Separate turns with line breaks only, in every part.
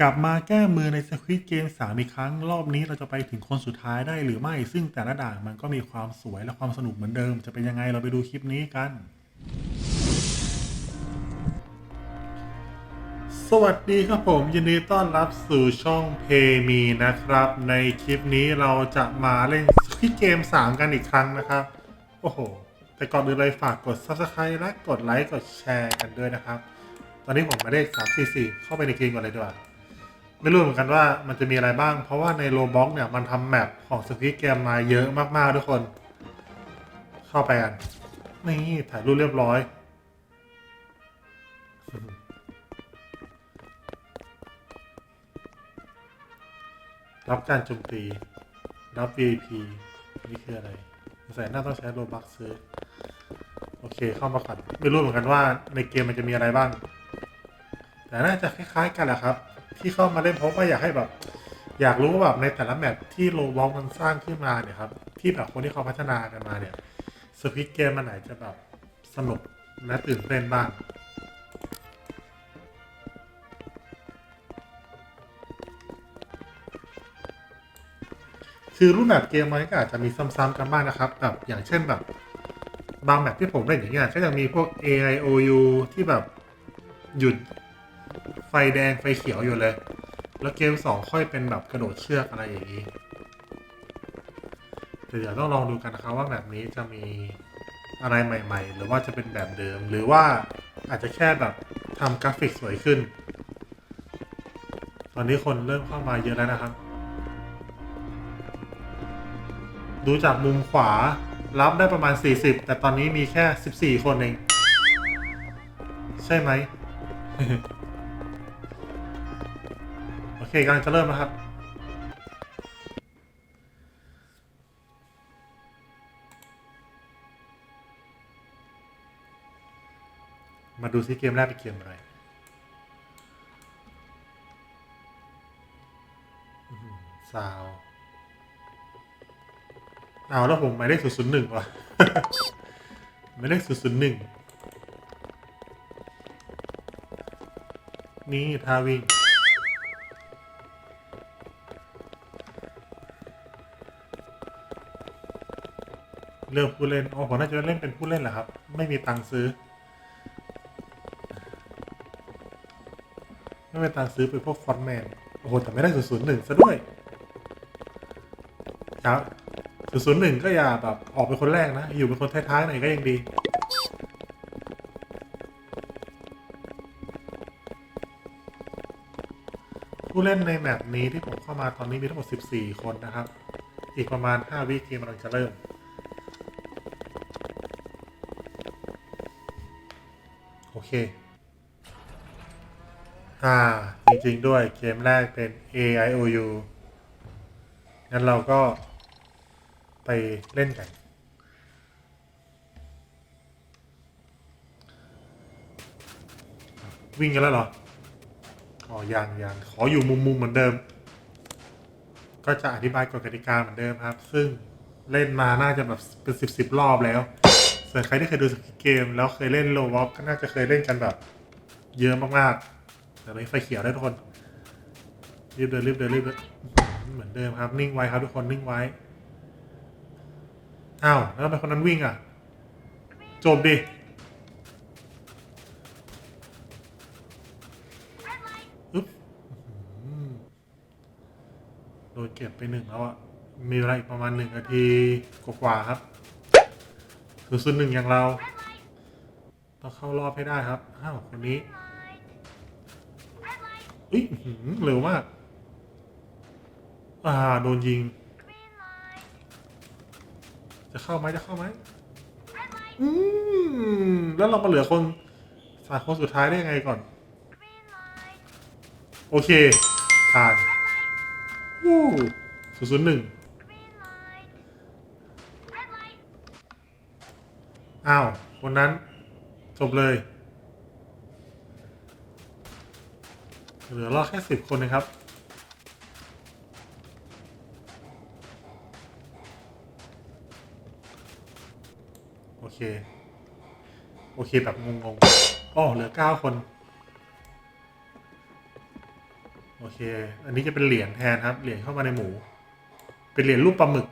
กลับมาแก้มือในสควิตเกมสามอีกครั้ง รอบนี้เราจะไปถึงคนสุดท้ายได้หรือไม่ ซึ่งแต่ละด่านมันก็มีความสวยและความสนุกเหมือนเดิม จะเป็นยังไงเราไปดูคลิปนี้กัน สวัสดีครับผมยินดีต้อนรับสู่ช่องเพมีนะครับ ในคลิปนี้เราจะมาเล่นสควิตเกม3 กันอีกครั้งนะครับ โอ้โห แต่ก่อนอื่นเลยฝากกด Subscribe และกดไลค์กดแชร์กันด้วยนะครับ ตอนนี้ผมมาได้3 4 4เข้าไปในเกมก่อนเลยดีกว่า ไม่รู้เหมือนกันว่ามันจะมีอะไรบ้าง เพราะว่าในโลบ็อกเนี่ยมันทำแมปของสควิตเกมมาเยอะมากๆทุกคน เข้าไปกัน นี่ถ่ายรูปเรียบร้อย รับการโจมตี รับ VIP นี่คืออะไรใส่หน้าต้องใช้โลบักซื้อ โอเคเข้ามาก่อนไม่รู้เหมือนกันว่าในเกมมันจะมีอะไรบ้าง แต่น่าจะคล้าย ๆ กันแหละครับ ที่เข้ามาเล่นเพราะว่าอยากให้แบบ อยากรู้ว่าแบบในแต่ละแมปที่โลบ็อกมันสร้างขึ้นมาเนี่ยครับ ที่แบบคนที่เขาพัฒนากันมาเนี่ยสปิกเกมมันไหนจะแบบสนุกและตื่นเต้นบ้างคือรูปแบบเกมมันก็อาจจะมีซ้ำๆกันบ้างนะครับแบบอย่างเช่นแบบ บางแบบที่ผมเล่นอย่างเงี้ยก็จะมีพวก A I O U ที่แบบหยุด แดงไฟเขียวอยู่เลย แล้วเกมสองค่อยเป็นแบบกระโดดเชือกอะไรอย่างนี้แต่เดี๋ยวต้องลองดูกันนะครับว่าแบบนี้จะมีอะไรใหม่ ๆ หรือว่าจะเป็นแบบเดิม หรือว่าอาจจะแค่แบบทำกราฟิกสวยขึ้น ตอนนี้คนเริ่มเข้ามาเยอะแล้วนะครับ ดูจากมุมขวารับได้ประมาณ 40 แต่ตอนนี้มีแค่ 14 คนเอง ใช่ไหม กำลังจะเริ่มนะครับ มาดูซิเกมแรกเป็นเกมอะไรอื้อหือซาวเอาแล้วผมหมายเลขศูนย์ศูนย์หนึ่งวะหมายเลขศูนย์ศูนย์หนึ่งนี่ทาวิ่ง เลือกผู้เล่นอ๋อผมน่าจะเล่นเป็นผู้เล่นแหละครับ ไม่มีตังค์ซื้อ ไม่มีตังค์ซื้อเป็นพวกฟอนแมนโอ้โหแต่ไม่ได้ศูนย์ศูนย์หนึ่งซะด้วยครับศูนย์ศูนย์หนึ่งก็อย่าแบบออกเป็นคนแรกนะ อยู่เป็นคนท้ายๆหน่อยก็ยังดีผู้เล่นในแมปนี้ที่ผมเข้ามาตอนนี้มีทั้งหมด 14 คนนะครับ อีกประมาณ 5 วิเกมกำลังจะเริ่ม เค อ่า จริง ๆ ด้วยเกมแรกเป็น A I O U งั้นเราก็ไปเล่นกัน วิ่งกันแล้วเหรอ อ๋อยังยังขออยู่มุมมุมๆเหมือนเดิม ก็จะอธิบายกฎกติกาเหมือนเดิมครับ ซึ่งเล่นมาน่าจะแบบเป็นสิบสิบรอบแล้ว ส่วนใครที่เคยดูสกิเกม แล้วเคยเล่นโลวอก็น่าจะเคยเล่นกันแบบ เยอะมากๆแต่ตอนนี้ไฟเขียวได้ทุกคนรีบเดินรีบเดินรีบเดินเหมือนเดิมครับ นิ่งไว้ครับทุกคนนิ่งไว้อ้าวแล้วทำไมคนนั้นวิ่งอะจบดิอึ๊บโดนเก็บไปหนึ่งแล้วอะมีเวลาอีกประมาณหนึ่งนาทีกว่าๆครับ คือส่วนหนึ่งอย่างเรา ต้องเข้ารอบให้ได้ครับอ้าวคนนี้อุ้ยอื้อหือเร็วมาก อ่า โดนยิง จะเข้าไหมจะเข้าไหมอืมแล้วเรามาเหลือคนสามคนสุดท้ายได้ยังไงก่อน โอเคผ่านวู้ศูนย์ศูนย์หนึ่ง อ้าวคนนั้นจบเลย เหลือรอดแค่สิบคนนะครับ โอเค โอเคแบบงงๆอ๋อเหลือเก้าคน โอเค อันนี้จะเป็นเหรียญแทนครับ เหรียญเข้ามาในหมู เป็นเหรียญรูปปลาหมึก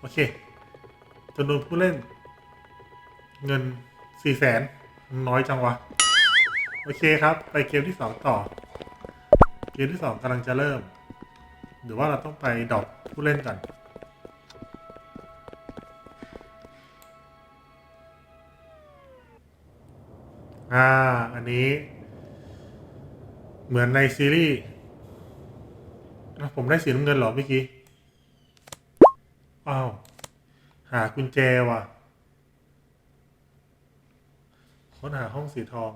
โอเค จำนวนผู้เล่น เงินสี่แสนน้อยจังวะ โอเคครับ ไปเกมที่สองต่อ เกมที่สองกำลังจะเริ่ม หรือว่าเราต้องไปดรอปผู้เล่นก่อนอ่า อันนี้ เหมือนในซีรีส์อะผมได้สีน้ำเงินเหรอเมื่อกี้ อ้าว หากุญแจว่ะ ค้นหาห้องสีทอง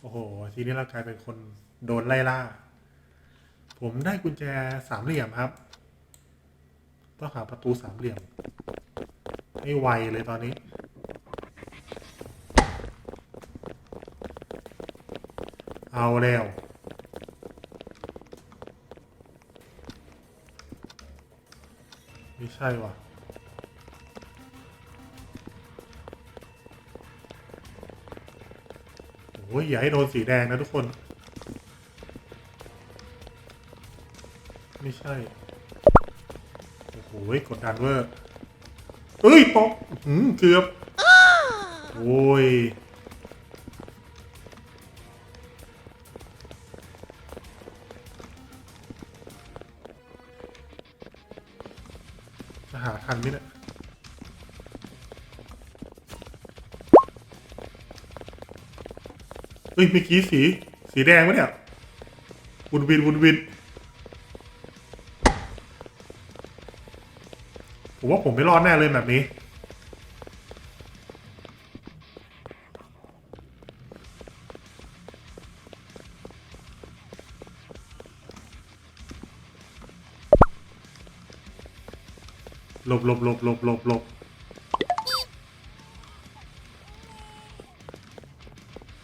โอ้โห ทีนี้เรากลายเป็นคนโดนไล่ล่า ผมได้กุญแจสามเหลี่ยมครับ ต้องหาประตูสามเหลี่ยมไม่ไวเลยตอนนี้เอาแล้ว ไม่ใช่ว่ะ อ้ยอย่าให้โดนสีแดงนะทุกคน ไม่ใช่ โอ้โหกดดันเวอร์เอ้ยปอกหืมเกือบ โอ้ยจะหาทันไหมเนี่ย เฮ้ยเมื่อกี้สี สีแดงวะเนี่ยวุนวินวุนวินผมว่าผมไม่รอดแน่เลยแบบนี้ หลบหลบหลบหลบหลบหลบ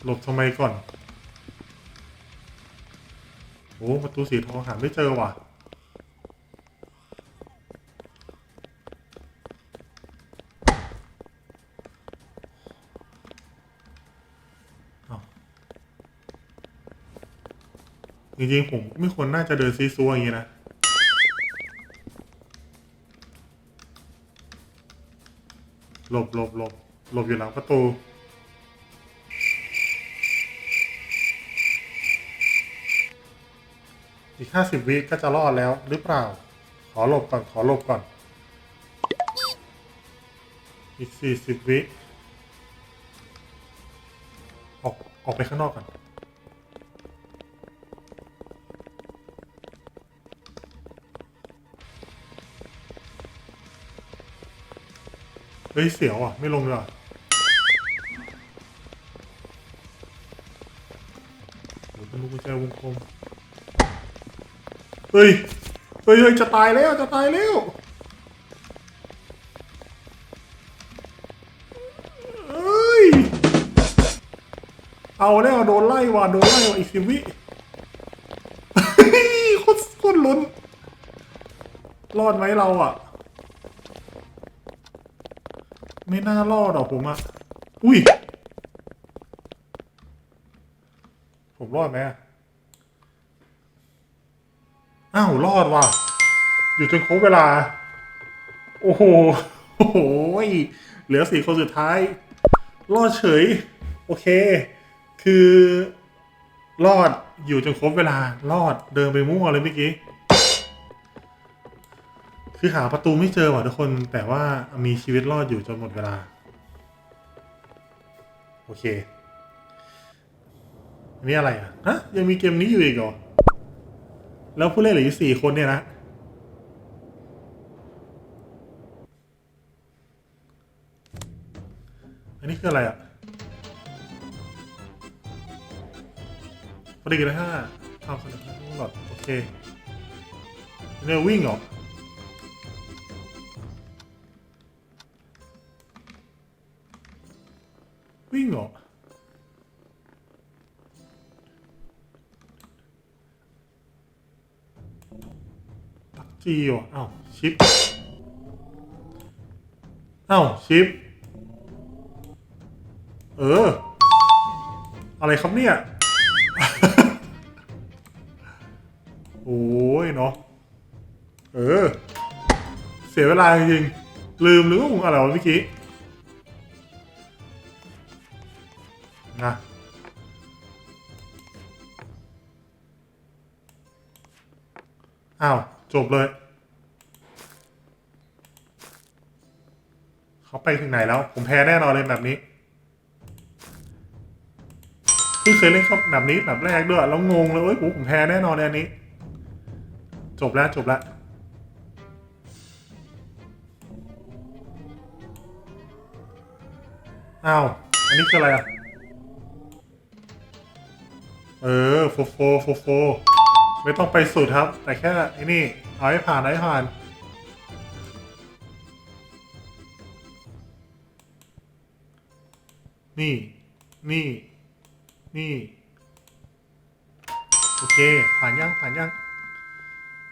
หลบทำไมก่อน โอ้ประตูสีทองหาไม่เจอว่ะ จริงๆ ผมไม่ควรน่าจะเดินซีซัวอย่างนี้นะหลบหลบหลบหลบอยู่หลังประตู อีกห้าสิบวิก็จะรอดแล้วหรือเปล่า ขอหลบก่อน ขอหลบก่อน อีกสี่สิบวิ ออก ออกไปข้างนอกก่อน เฮ้ย เสียวอะ ไม่ลงเลยอะโอ้ยลูกกุญแจวงกลม เฮ้ยเฮ้ยเฮ้ยจะตายแล้วจะตายแล้วเฮ้ยเอาแล้วโดนไล่ว่ะโดนไล่ว่ะอีกสิบวิโคตรโคตรลุ้น รอดไหมเราอะ ไม่น่ารอดหรอกผมอะ อุ้ย ผมรอดไหมอะ อ้าวรอดว่ะ อยู่จนครบเวลา โอ้โห โอ้โห เหลือสี่คนสุดท้าย รอดเฉย โอเค คือรอดอยู่จนครบเวลา รอดเดินไปมั่วเลยเมื่อกี้ คือหาประตูไม่เจอว่ะทุกคน แต่ว่ามีชีวิตรอดอยู่จนหมดเวลา โอเค อันนี้อะไรอะ ฮะ ยังมีเกมนี้อยู่อีกเหรอ แล้วผู้เล่นเหลืออยู่สี่คนเนี่ยนะอันนี้คืออะไรอะปริกิริยาห้าทำสนับสนุนหลอดโอเคเนี่ยวิ่งเหรอ อ้าวชิปอ้าวชิป เออ อะไรครับเนี่ย โอ้ยเนาะ เออ เสียเวลาจริงลืมหรือว่าผมอะไรวะเมื่อกี้นะอ้าว จบเลย เขาไปถึงไหนแล้ว ผมแพ้แน่นอนเลยแบบนี้เพิ่งเคยเล่นเขาแบบนี้แบบแรกด้วย แล้วงงเลยเอ้ยผมแพ้แน่นอนเลยอันนี้ จบแล้วจบแล้วอ้าว อันนี้คืออะไรอะ เออโฟโฟโฟโฟ ไม่ต้องไปสุดครับ แต่แค่ไอ้นี่ เอาให้ผ่านเอาให้ผ่าน นี่ นี่ นี่ โอเค ผ่านยังผ่านยัง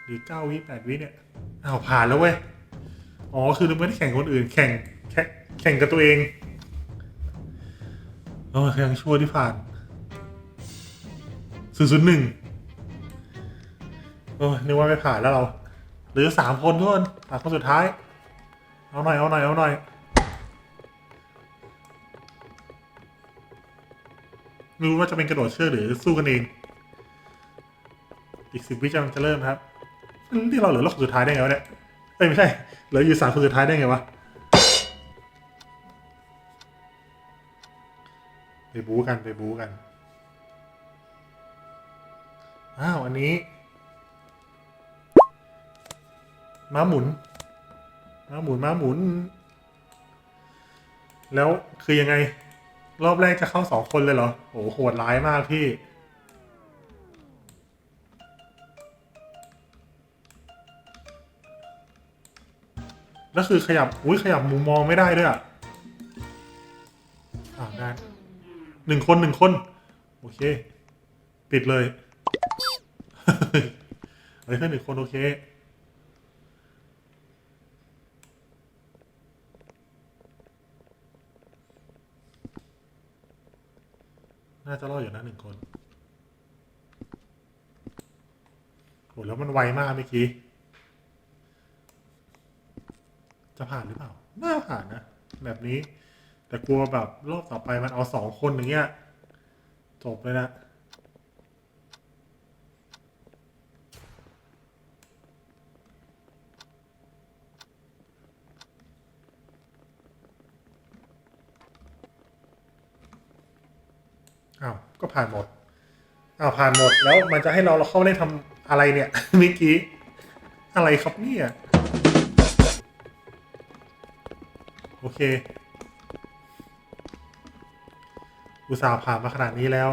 หรือเก้าวิแปดวิเนี่ยอ้าวผ่านแล้วเว้ย อ๋อ คือไม่ได้แข่งคนอื่น แข่งแข่งแข่งกับตัวเองเออยังชั่วที่ผ่านศูนย์ศูนย์หนึ่งโอ้ยนึกว่าไม่ผ่านแล้วเราหลือสามคนทุกคนสามคนสุดท้าย เอาหน่อย เอาหน่อย เอาหน่อย ไม่รู้ว่าจะเป็นกระโดดเชือกหรือสู้กันเอง อีกสิบวิจะจะเริ่มครับที่เราเหลือรอบสุดท้ายได้ไงวะเนี่ยเอ้ยไม่ใช่ เหลืออยู่สามคนสุดท้ายได้ไงวะไปบู๊กันไปบู๊กันอ้าวอันนี้ม้าหมุนม้าหมุนม้าหมุน แล้วคือยังไง รอบแรกจะเข้าสองคนเลยเหรอโอ้โหโหดร้ายมากพี่ แล้วคือขยับ อุ้ยขยับมุมมองไม่ได้ด้วยอะอ่าได้หนึ่งคนหนึ่งคน โอเค ปิดเลย เฮ้ยแค่หนึ่งคนโอเค น่าจะรอดอยู่นะหนึ่งคนโหแล้วมันไวมากเมื่อกี้ จะผ่านหรือเปล่า น่าผ่านนะ แบบนี้ แต่กลัวแบบรอบต่อไปมันเอาสองคนอย่างเงี้ย จบเลยนะ อ้าวก็ผ่านหมดอ้าวผ่านหมดแล้วมันจะให้เราเราเข้าเล่นทำอะไรเนี่ยเมื่อกี้อะไรครับเนี่ยโอเค อุตส่าห์ผ่านมาขนาดนี้แล้ว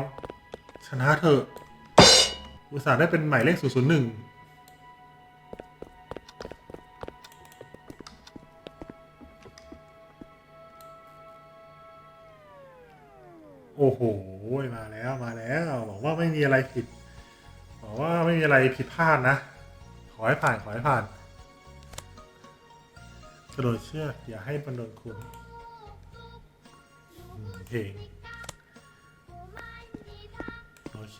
ชนะเถอะ อุตส่าห์ได้เป็นหมายเลข 001 โอ้โห มาแล้วมาแล้วบอกว่าไม่มีอะไรผิดบอกว่าไม่มีอะไรผิดพลาดนะ ขอให้ผ่านขอให้ผ่านกระโดดเชือกอย่าให้มันโดนคุณอืมเพลงโอเค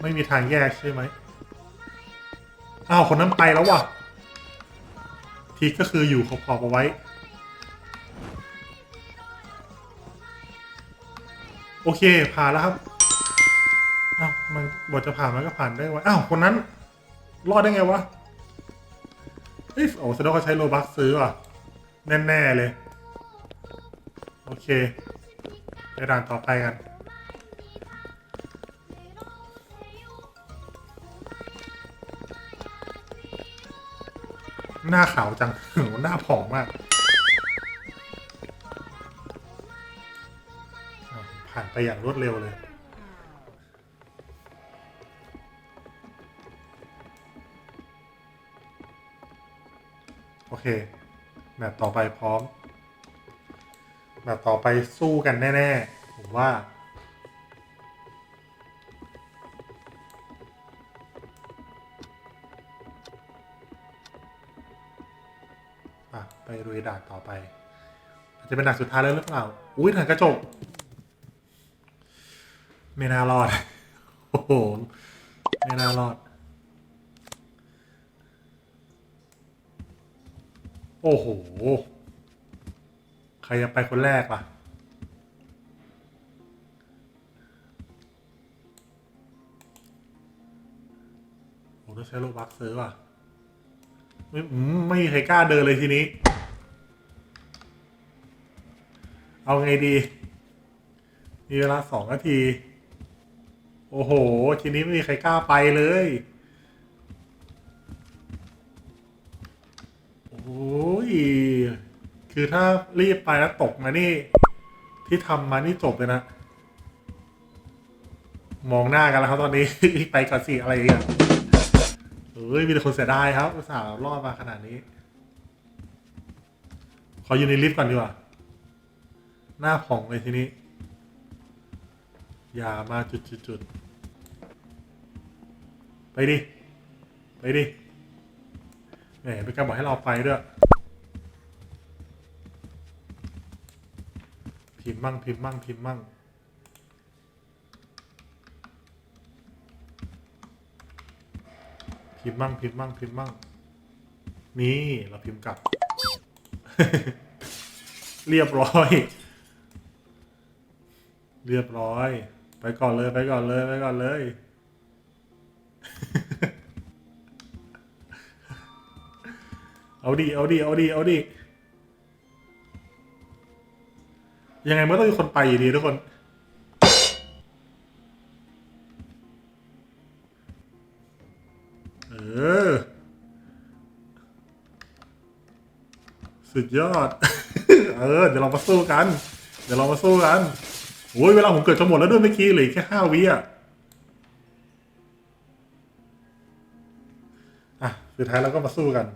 ไม่มีทางแยกใช่ไหมอ้าวคนนั้นไปแล้วว่ะทิกก็คืออยู่ขอบๆเอาไว้ โอเค ผ่านแล้วครับอ้าวมันบทจะผ่านมันก็ผ่านได้วะอ้าวคนนั้น รอดได้ไงวะเฮ้ยโอ้แสดงว่าเขาใช้โลบัคซื้อว่ะ แน่ๆเลย โอเคไปด่านต่อไปกันหน้าขาวจังหน้าผอมมาก ไปอย่างรวดเร็วเลยโอเคแบบต่อไปพร้อมแบบต่อไปสู้กันแน่ ๆ ผมว่า ไปรุยด่านต่อไปจจะเป็นด่านสุดท้ายแล้วหรือเปล่า อุ้ยด่านกระจก ไม่น่ารอด โอ้โห ไม่น่ารอด โอ้โห ใครจะไปคนแรกล่ะโอ้ต้องใช้โลบักซื้อว่ะ ไม่ไม่มีใครกล้าเดินเลยทีนี้ เอาไงดี มีเวลาสองนาที โอ้โห ทีนี้ไม่มีใครกล้าไปเลย โอ้ย คือถ้ารีบไปแล้วตกมานี่ ที่ทำมานี่จบเลยนะ มองหน้ากันแล้วครับตอนนี้ ไปก่อนสิอะไรอย่างเงี้ยเฮ้ย มีแต่คนเสียดายครับอุตส่าห์รอดมาขนาดนี้ ขออยู่ในลิฟต์ก่อนดีกว่า หน้าผ่องเลยทีนี้ อย่ามาจุดจุดจุดไปดิ ไปดิแหมเป็นการบอกให้เราไปด้วยพิมพ์มั่งพิมพ์มั่งพิมพ์มั่งพิมพ์มั่งพิมพ์มั่งพิมพ์มั่งนี่เราพิมพ์กลับ เรียบร้อย เรียบร้อย ไปก่อนเลยไปก่อนเลยไปก่อนเลย เอาดิเอาดิเอาดิเอาดิยังไงมันต้องมีคนไปอยู่ดีทุกคน เออ สุดยอด เออ เดี๋ยวเรามาสู้กัน เดี๋ยวเรามาสู้กัน โอ้ยเวลาผมเกิดจะหมดแล้วด้วยเมื่อกี้เหลือแค่ห้าวิอะอะสุดท้ายเราก็มาสู้กัน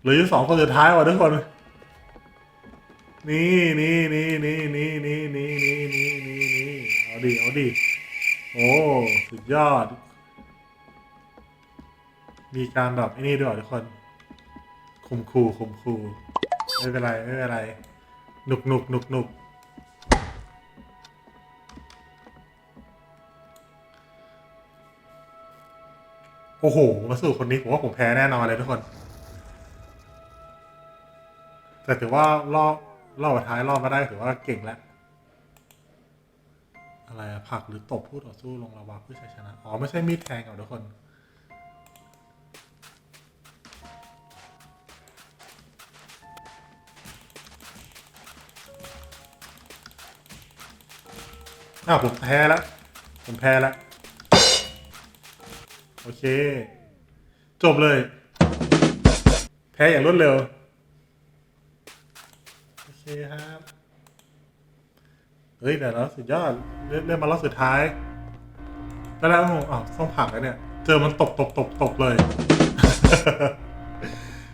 เหลือยสองคนสุดท้ายว่ะทุกคนนี่นี่นี่นี่นี่นี่นี่นี่นี่นี่นี่เอาดิเอาดิโอ้สุดยอด มีการแบบไอ้นี่ด้วยทุกคนคุมคูคุมคูไม่เป็นไรไม่เป็นไรหนุกหนุกหนุกหนุก โอ้โหมาสู้คนนี้ผมว่าผมแพ้แน่นอนเลยทุกคน แต่ถือว่ารอบรอบท้ายรอบมาได้ถือว่าเก่งแล้ว อะไรอะผักหรือตบผู้ต่อสู้ลงระวาเพื่อชัยชนะ อ๋อ ไม่ใช่มีดแทงกับทุกคน อ้าวผมแพ้แล้ว ผมแพ้แล้ว โอเค จบเลย แพ้อย่างรวดเร็ว โอเคครับเฮ้ยแต่แล้วสุดยอดเล่นเล่นมารอบสุดท้ายแล้วแล้วอ้าวต้องผักแล้วเนี่ย เจอมันตบตบตบตบเลย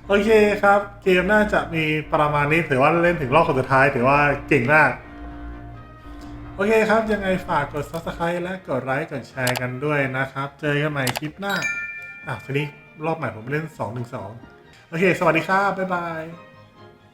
โอเคครับ เกมน่าจะมีประมาณนี้ถือว่าเล่นถึงรอบสุดท้าย ถือว่าเก่งมาก โอเคครับ ยังไงฝากกด subscribe และกดไลค์กดแชร์กันด้วยนะครับ เจอกันใหม่คลิปหน้า อะทีนี้รอบใหม่ผมเล่น 2 1 2 โอเค สวัสดีครับ บ๊ายบาย